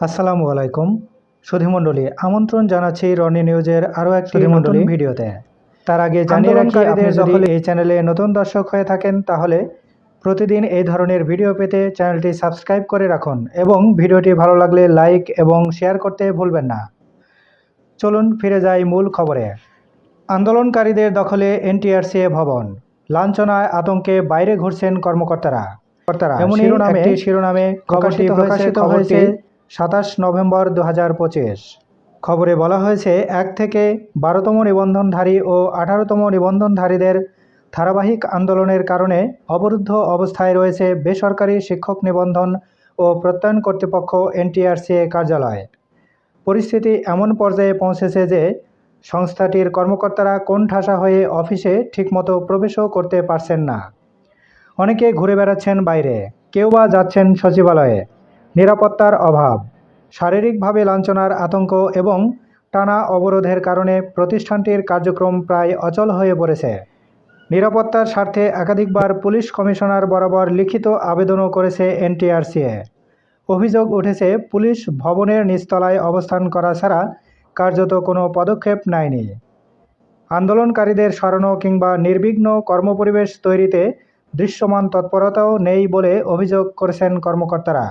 আসসালামু আলাইকুম। সুধীমণ্ডলী আমন্ত্রণ জানাচ্ছি রনি নিউজের আরও একটি নতুন ভিডিওতে। তার আগে জানিয়ে রাখি আপনি যদি এই চ্যানেলে নতুন দর্শক হয়ে থাকেন তাহলে প্রতিদিন এই ধরনের ভিডিও পেতে চ্যানেলটি সাবস্ক্রাইব করে রাখুন এবং ভিডিওটি ভালো লাগলে লাইক এবং শেয়ার করতে ভুলবেন না। চলুন ফিরে যাই মূল খবরে। আন্দোলনকারীদের দখলে এনটিআরসিএ ভবন। লাঞ্ছনায় আতঙ্কে বাইরে ঘুরছেন কর্মকর্তারা। কর্তারা এমনই একটি শিরোনামে খবরটি প্রকাশিত হয়েছে সাতাশ নভেম্বর দু পঁচিশ। খবরে বলা হয়েছে, এক থেকে বারোতম নিবন্ধনধারী ও আঠারোতম নিবন্ধনধারীদের ধারাবাহিক আন্দোলনের কারণে অবরুদ্ধ অবস্থায় রয়েছে বেসরকারি শিক্ষক নিবন্ধন ও প্রত্যয়ন কর্তৃপক্ষ এনটিআরসিএ কার্যালয়। পরিস্থিতি এমন পর্যায়ে পৌঁছেছে যে, সংস্থাটির কর্মকর্তারা কোণঠাসা হয়ে অফিসে ঠিকমতো প্রবেশও করতে পারছেন না। অনেকে ঘুরে বেড়াচ্ছেন বাইরে, কেউ বা যাচ্ছেন সচিবালয়ে। নিরাপত্তার অভাব, শারীরিকভাবে লাঞ্ছনার আতঙ্ক এবং টানা অবরোধের কারণে প্রতিষ্ঠানটির কার্যক্রম প্রায় অচল হয়ে পড়েছে। নিরাপত্তার স্বার্থে একাধিকবার পুলিশ কমিশনার বরাবর লিখিত আবেদনও করেছে এনটিআরসিএ। অভিযোগ উঠেছে, পুলিশ ভবনের নিচতলায় অবস্থান করা ছাড়া কার্যত কোনো পদক্ষেপ নেয়নি। আন্দোলনকারীদের সরানো কিংবা নির্বিঘ্ন কর্মপরিবেশ তৈরিতে দৃশ্যমান তৎপরতাও নেই বলে অভিযোগ করেছেন কর্মকর্তারা।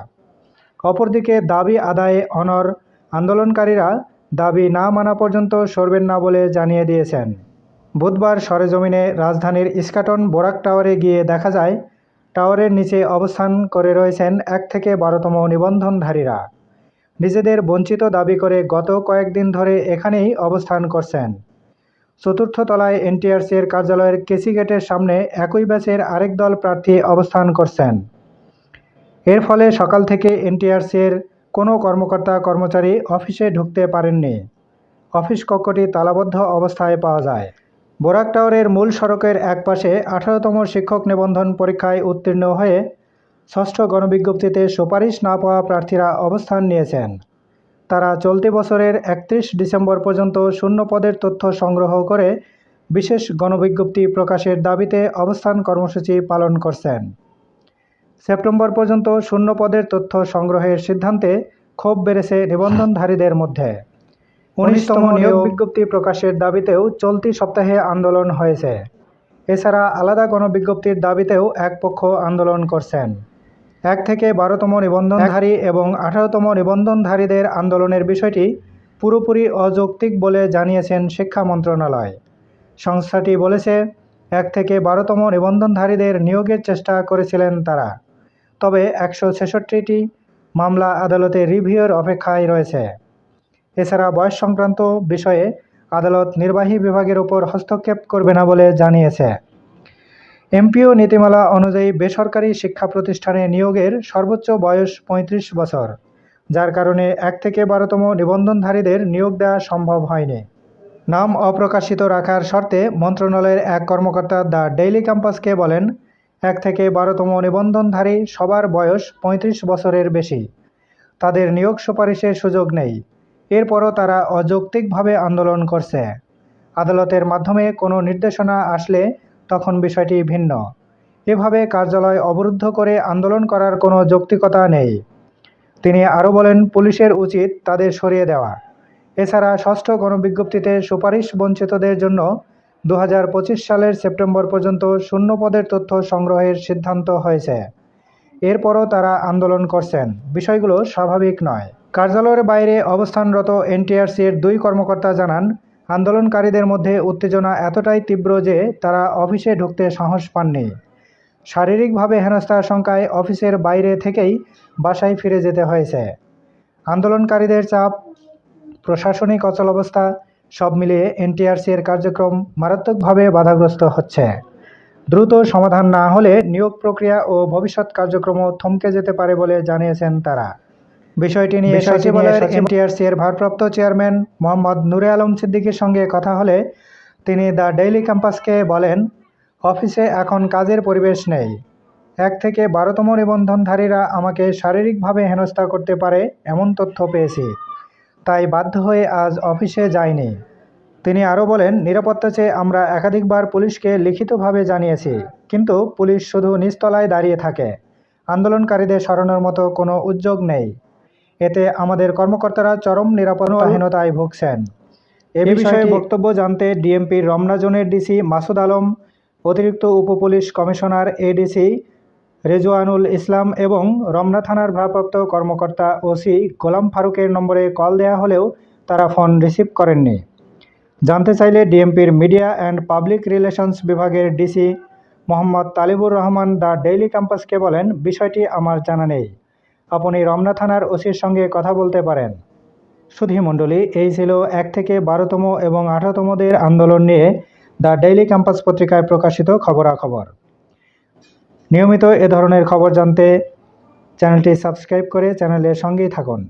অপরদিকে দাবি আদায়ে অনর আন্দোলনকারীরা দাবি না মানা পর্যন্ত সরবেন না বলে জানিয়ে দিয়েছেন। বুধবার সরেজমিনে রাজধানীর ইস্কাটন বোরাক টাওয়ারে গিয়ে দেখা যায়, টাওয়ারের নিচে অবস্থান করে রয়েছেন এক থেকে বারোতম নিবন্ধনধারীরা। নিজেদের বঞ্চিত দাবি করে গত কয়েকদিন ধরে এখানেই অবস্থান করছেন। চতুর্থ তলায় এনটিআরসির কার্যালয়ের কেসি গেটের সামনে একই ব্যাচের আরেক দল প্রার্থী অবস্থান করছেন। এর ফলে সকাল থেকে এনটিআরসির কোনো কর্মকর্তা কর্মচারী অফিসে ঢুকতে পারেননি। অফিস কক্ষটি তালাবদ্ধ অবস্থায় পাওয়া যায়। বোরাক টাওয়ারের মূল সড়কের একপাশে আঠারোতম শিক্ষক নিবন্ধন পরীক্ষায় উত্তীর্ণ হয়ে ষষ্ঠ গণবিজ্ঞপ্তিতে সুপারিশ না পাওয়া প্রার্থীরা অবস্থান নিয়েছেন। তারা চলতি বছরের একত্রিশ ডিসেম্বর পর্যন্ত শূন্য পদের তথ্য সংগ্রহ করে বিশেষ গণবিজ্ঞপ্তি প্রকাশের দাবিতে অবস্থান কর্মসূচি পালন করছেন। সেপ্টেম্বর পর্যন্ত শূন্য পদের তথ্য সংগ্রহের সিদ্ধান্তে ক্ষোভ বেড়েছে নিবন্ধনধারীদের মধ্যে। উনিশতম নিয়োগ বিজ্ঞপ্তি প্রকাশের দাবিতেও চলতি সপ্তাহে আন্দোলন হয়েছে। এছাড়া আলাদা কোনো বিজ্ঞপ্তির দাবিতেও এক পক্ষ আন্দোলন করছেন। এক থেকে বারোতম নিবন্ধনধারী এবং আঠারোতম নিবন্ধনধারীদের আন্দোলনের বিষয়টি পুরোপুরি অযৌক্তিক বলে জানিয়েছেন শিক্ষা মন্ত্রণালয়। সংস্থাটি বলেছে এক থেকে বারোতম নিবন্ধনধারীদের নিয়োগের চেষ্টা করেছিলেন তারা। তবে একশো ছেষট্টিটি মামলা আদালতে রিভিউর অপেক্ষায় রয়েছে। এছাড়া বয়স সংক্রান্ত বিষয়ে আদালত নির্বাহী বিভাগের ওপর হস্তক্ষেপ করবে না বলে জানিয়েছে। এমপিও নীতিমালা অনুযায়ী বেসরকারি শিক্ষা প্রতিষ্ঠানে নিয়োগের সর্বোচ্চ বয়স ৩৫ বছর, যার কারণে এক থেকে বারোতম নিবন্ধনধারীদের নিয়োগ দেওয়া সম্ভব হয়নি। নাম অপ্রকাশিত রাখার শর্তে মন্ত্রণালয়ের এক কর্মকর্তা দ্য ডেইলি ক্যাম্পাসকে বলেন এক থেকে বারোতম নিবন্ধনধারী সবার বয়স ৩৫ বছরের বেশি। তাদের নিয়োগ সুপারিশের সুযোগ নেই। এরপরও তারা অযৌক্তিকভাবে আন্দোলন করছে। আদালতের মাধ্যমে কোনো নির্দেশনা আসলে তখন বিষয়টি ভিন্ন। এভাবে কার্যালয় অবরুদ্ধ করে আন্দোলন করার কোনো যৌক্তিকতা নেই। তিনি আরও বলেন, পুলিশের উচিত তাদের সরিয়ে দেওয়া। এছাড়া ষষ্ঠ গণবিজ্ঞপ্তিতে সুপারিশ বঞ্চিতদের জন্য দু হাজার পঁচিশ সালের সেপ্টেম্বর পর্যন্ত শূন্য পদের তথ্য সংগ্রহের সিদ্ধান্ত হয়েছে। এরপরও তারা আন্দোলন করছেন। বিষয়গুলো স্বাভাবিক নয়। কার্যালয়ের বাইরে অবস্থানরত এনটিআরসির দুই কর্মকর্তা জানান, আন্দোলনকারীদের মধ্যে উত্তেজনা এতটাই তীব্র যে তারা অফিসে ঢুকতে সাহস পাননি। শারীরিকভাবে হেনস্থার শঙ্কায় অফিসের বাইরে থেকেই বাসায় ফিরে যেতে হয়েছে। আন্দোলনকারীদের চাপ, প্রশাসনিক অচলাবস্থা সব মিলিয়ে এনটিআরসি এর কার্যক্রম মারাত্মকভাবে বাধাগ্রস্ত হচ্ছে। দ্রুত সমাধান না হলে নিয়োগ প্রক্রিয়া ও ভবিষ্যৎ কার্যক্রমও থমকে যেতে পারে বলে জানিয়েছেন তারা। বিষয়টি নিয়ে সচিবালয়ের এমটিআরসি এর ভারপ্রাপ্ত চেয়ারম্যান মোহাম্মদ নুরে আলম সিদ্দিকীর সঙ্গে কথা হলে তিনি দ্য ডেইলি ক্যাম্পাসকে বলেন অফিসে এখন কাজের পরিবেশ নেই। এক থেকে বারোতম নিবন্ধনধারীরা আমাকে শারীরিকভাবে হেনস্থা করতে পারে এমন তথ্য পেয়েছি। তাই বাধ্য হয়ে আজ অফিসে যায়নি তিনি আরও বলেন নিরাপত্তা চেয়ে আমরা একাধিকবার পুলিশকে লিখিতভাবে জানিয়েছি কিন্তু পুলিশ শুধু নিচতলায় দাঁড়িয়ে থাকে। আন্দোলনকারীদের সরানোর মতো কোনো উদ্যোগ নেই। এতে আমাদের কর্মকর্তারা চরম নিরাপত্তাহীনতায় ভুগছেন। এ বিষয়ে বক্তব্য জানতে ডিএমপির রমনা জোনের ডিসি মাসুদ আলম অতিরিক্ত উপপুলিশ কমিশনার এডিসি রেজওয়ানুল ইসলাম এবং রমনা থানার ভারপ্রাপ্ত কর্মকর্তা ওসি গোলাম ফারুকের নম্বরে কল দেয়া হলেও তারা ফোন রিসিভ করেননি। জানতে চাইলে ডিএমপির মিডিয়া অ্যান্ড পাবলিক রিলেশনস বিভাগের DC Mohammad Talibur Rahman the daily ক্যাম্পাসকে বলেন, বিষয়টি আমার জানা নেই। আপনি রমনা থানার ওসির সঙ্গে কথা বলতে পারেন। সুধী মণ্ডলী, এই ছিল এক থেকে বারোতম এবং আঠারোতমদের আন্দোলন নিয়ে দ্য ডেইলি ক্যাম্পাস পত্রিকায় প্রকাশিত খবরাখবর। নিয়মিত এ ধরনের খবর জানতে চ্যানেলটি সাবস্ক্রাইব করে চ্যানেলের সঙ্গেই থাকুন।